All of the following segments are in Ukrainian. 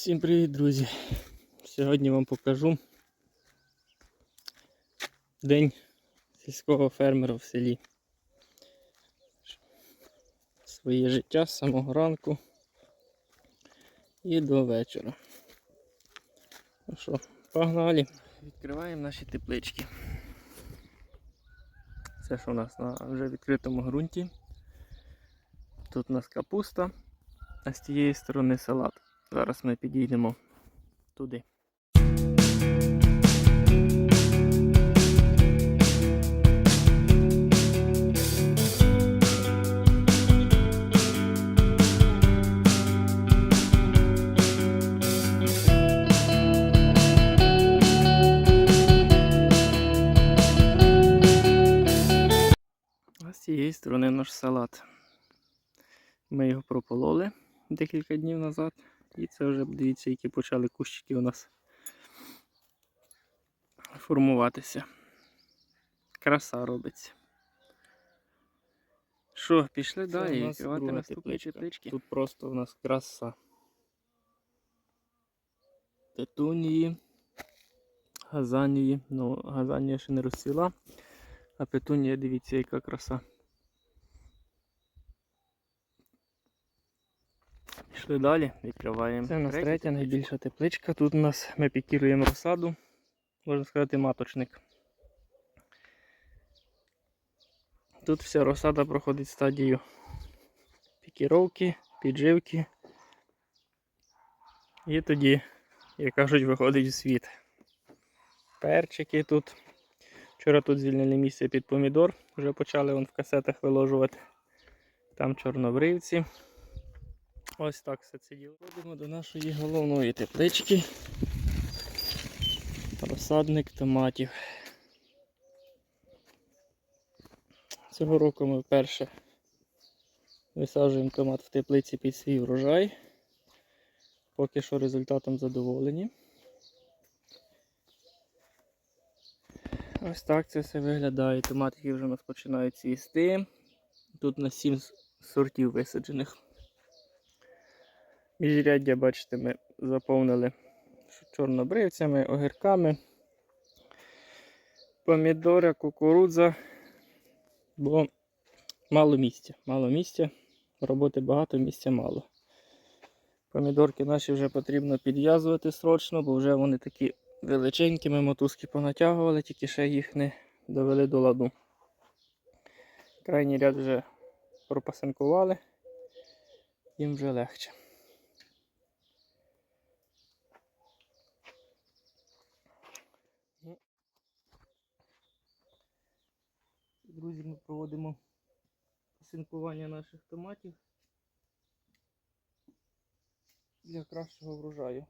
Всім привіт, друзі! Сьогодні вам покажу день сільського фермера в селі. Своє життя з самого ранку і до вечора. Ну що, погнали. Відкриваємо наші теплички. Це що у нас на вже відкритому ґрунті. Тут у нас капуста, а з тієї сторони салат. Зараз ми підійдемо туди. З цієї сторони наш салат. Ми його пропололи декілька днів назад. І це вже, дивіться, які почали кущики у нас формуватися. Краса робиться. Що, пішли Це далі відкривати наступні тепличка. Тут просто у нас краса. Петунії, газанії. Ну, газанія ще не розцвіла. А петунія, дивіться, яка краса. Пішли далі, відкриваємо. Це у нас третя найбільша тепличка. Тут у нас ми пікіруємо розсаду, можна сказати, маточник. Тут вся розсада проходить стадію пікіровки, підживки. І тоді, як кажуть, виходить у світ. Перчики тут. Вчора тут звільнили місце під помідор, вже почали вон в касетах виложувати. Там чорнобривці. Ось так все це діло. Ходимо до нашої головної теплички. Розсадник томатів. Цього року ми вперше висаджуємо томат в теплиці під свій врожай. Поки що результатом задоволені. Ось так це все виглядає. Томатики вже у нас починають цвісти. Тут на 7 сортів висаджених. Міжряддя, бачите, ми заповнили чорнобривцями, огірками, помідори, кукурудза, бо мало місця. Мало місця, роботи багато, місця мало. Помідорки наші вже потрібно підв'язувати срочно, бо вже вони такі величенькі, ми мотузки понатягували, тільки ще їх не довели до ладу. Крайній ряд вже пропасинкували, їм вже легше. Друзі, ми проводимо пасинкування наших томатів для кращого врожаю.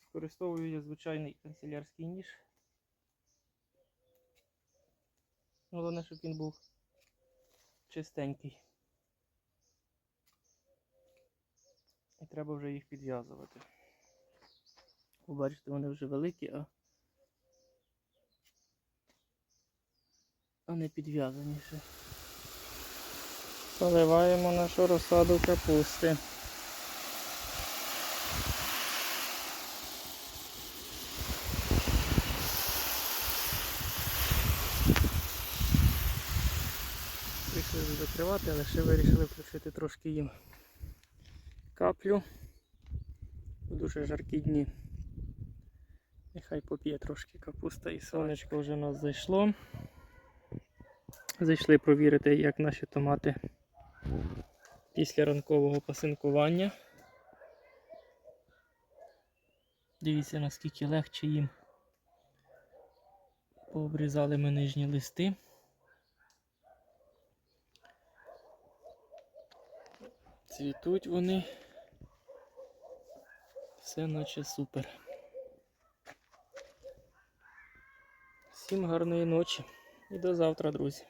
Використовую я звичайний канцелярський ніж. Головне, щоб він був чистенький. І треба вже їх підв'язувати. Побачите, вони вже великі, а а не підв'язані ще. Поливаємо нашу розсаду капусти. Вже закривати, але ще вирішили включити трошки їм каплю. У дуже жаркі дні. Нехай поп'є трошки капуста і сонечко вже нас зайшло. Зайшли провірити, як наші томати після ранкового пасинкування. Дивіться, наскільки легше їм. Пообрізали ми нижні листи. Цвітуть вони. Все наче супер. Всім гарної ночі і до завтра, друзі.